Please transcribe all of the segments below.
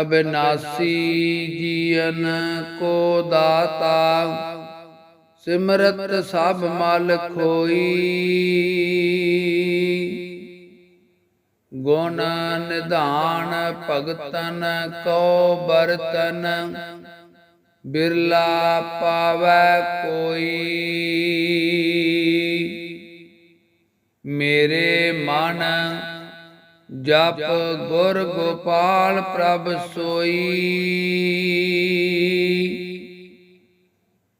ਅਬਿਨਾਸੀ jean ਕੋ ਦਾਤਾ, ਸਿਮਰਤ ਸਭ ਮਲ ਖੋਈ। ਗੁਣ ਨਿਧਾਨ ਭਗਤਨ ਕੋ ਬਰਤਨ ਬਿਰਲਾ ਪਾਵੈ ਕੋਈ। ਮੇਰੇ ਮਨ ਜਪ ਗੁਰ ਗੋਪਾਲ ਪ੍ਰਭ ਸੋਈ।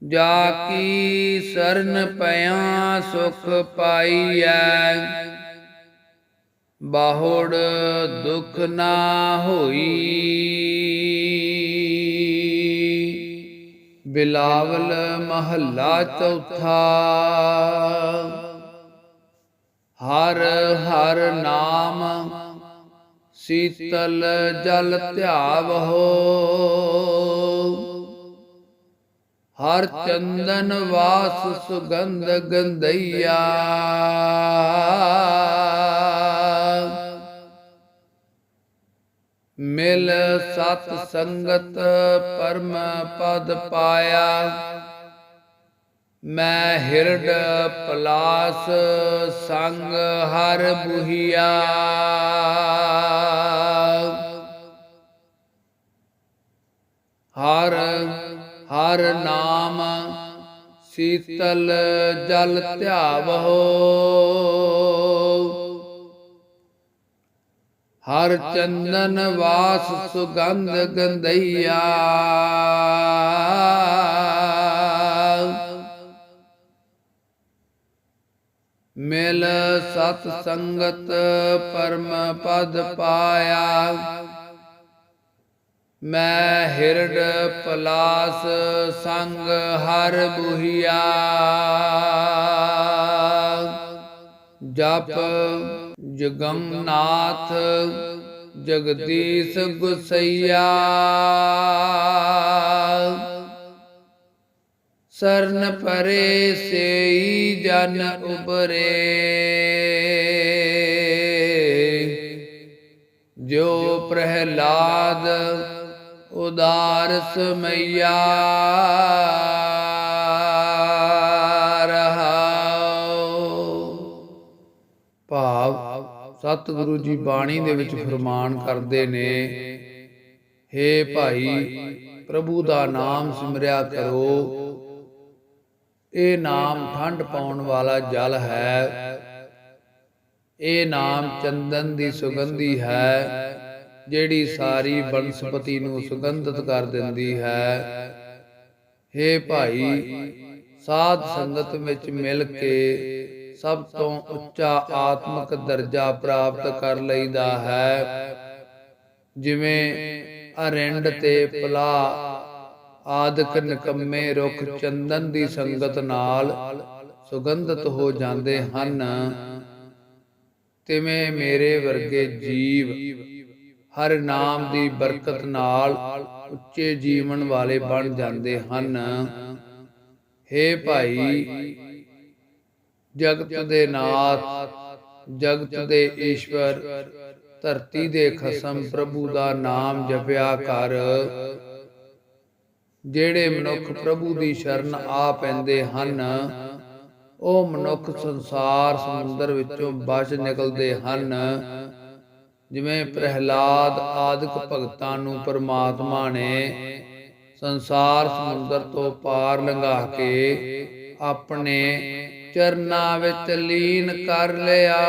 ਜਾ ਕੀ ਸਰਨ ਪਿਆ ਸੁਖ ਪਾਈਐ। ਬਾਹੁੜ ਦੁਖ ਨਾ ਹੋਈ। ਬਿਲਾਵਲ ਮਹੱਲਾ ਚੌਥਾ। ਹਰ ਹਰ ਨਾਮ ਸੀਤਲ ਜਲ ਧਿਆਵਹੋ। ਹਰ ਚੰਦਨ ਵਾਸ ਸੁਗੰਧ ਗੰਧਈਆ। ਮਿਲ ਸਤ ਸੰਗਤ ਪਰਮ ਪਦ ਪਾਇਆ। ਮੈਂ ਹਿਰਡ ਪਲਾਸ ਸੰਗ ਹਰ ਬੁਹੀਆ। ਹਰ ਹਰ ਨਾਮ ਸੀਤਲ ਜਲ ਧਿਆਵਹੋ। ਹਰ ਚੰਦਨ ਵਾਸ ਸੁਗੰਧ ਗੰਧਈਆ। ਮਿਲ ਸਤ ਸੰਗਤ ਪਰਮ ਪਦ ਪਾਇਆ। ਮੈਂ ਹਿਰਡ ਪਲਾਸ ਸੰਗ ਹਰ ਬੁਹੀਆ। ਜਪ ਜਗਮਨਾਥ ਜਗਦੀਸ਼ ਗੁਸਈਆ। ਸਰਨ ਪਰੇ ਸੇਈ ਜਨ ਉਬਰੇ ਜੋ ਪ੍ਰਹਿਲਾਦ ਉਦਾਰ ਸਮਈਆ ਭਾਵ ਸਤਿਗੁਰੂ ਜੀ ਬਾਣੀ ਦੇ ਵਿੱਚ ਫਰਮਾਨ ਕਰਦੇ ਨੇ हे ਭਾਈ ਪ੍ਰਭੂ ਦਾ ਨਾਮ ਸਿਮਰਿਆ ਕਰੋ ਇਹ ਨਾਮ ਠੰਡ ਪਾਉਣ ਵਾਲਾ ਜਲ ਹੈ। ਇਹ ਨਾਮ ਚੰਦਨ ਦੀ ਸੁਗੰਧੀ ਹੈ, ਜਿਹੜੀ ਸਾਰੀ ਬਨਸਪਤੀ ਨੂੰ ਸੁਗੰਧਿਤ ਕਰ ਦਿੰਦੀ ਹੈ। हे ਭਾਈ, ਸਾਧ ਸੰਗਤ ਵਿੱਚ ਮਿਲ ਕੇ ਸਭ ਤੋਂ ਉੱਚਾ ਆਤਮਿਕ ਦਰਜਾ ਪ੍ਰਾਪਤ ਕਰ ਲਈਦਾ ਹੈ। ਜਿਵੇਂ ਅਰਿੰਡ ਤੇ ਪਲਾ ਆਦਿਕ ਨਿਕੰਮੇ ਰੁੱਖ ਚੰਦਨ ਦੀ ਸੰਗਤ ਨਾਲ ਸੁਗੰਧਿਤ ਹੋ ਜਾਂਦੇ ਹਨ। ਤਿਵੇਂ ਮੇਰੇ ਵਰਗੇ ਜੀਵ ਹਰ ਨਾਮ ਦੀ ਬਰਕਤ ਨਾਲ ਉੱਚੇ ਜੀਵਨ ਵਾਲੇ ਬਣ ਜਾਂਦੇ ਹਨ। हे ਭਾਈ ਜਗਤ ਦੇ ਨਾਥ ਜਗਤ ਦੇ ਈਸ਼ਵਰ ਧਰਤੀ ਦੇ ਖਸਮ ਪ੍ਰਭੂ ਦਾ ਨਾਮ ਜਪਿਆ ਕਰ। ਜਿਹੜੇ ਮਨੁੱਖ ਪ੍ਰਭੂ ਦੀ ਸ਼ਰਨ ਆ ਪੈਂਦੇ ਹਨ, ਉਹ ਮਨੁੱਖ ਸੰਸਾਰ ਸਮੁੰਦਰ ਵਿੱਚੋਂ ਬਚ ਨਿਕਲਦੇ ਹਨ। ਜਿਵੇਂ ਪ੍ਰਹਿਲਾਦ ਆਦਿਕ ਭਗਤਾਂ ਨੂੰ ਪਰਮਾਤਮਾ ਨੇ ਸੰਸਾਰ ਸਮੁੰਦਰ ਤੋਂ ਪਾਰ ਲੰਘਾ ਕੇ ਆਪਣੇ ਚਰਨਾਂ ਵਿੱਚ ਲੀਨ ਕਰ ਲਿਆ।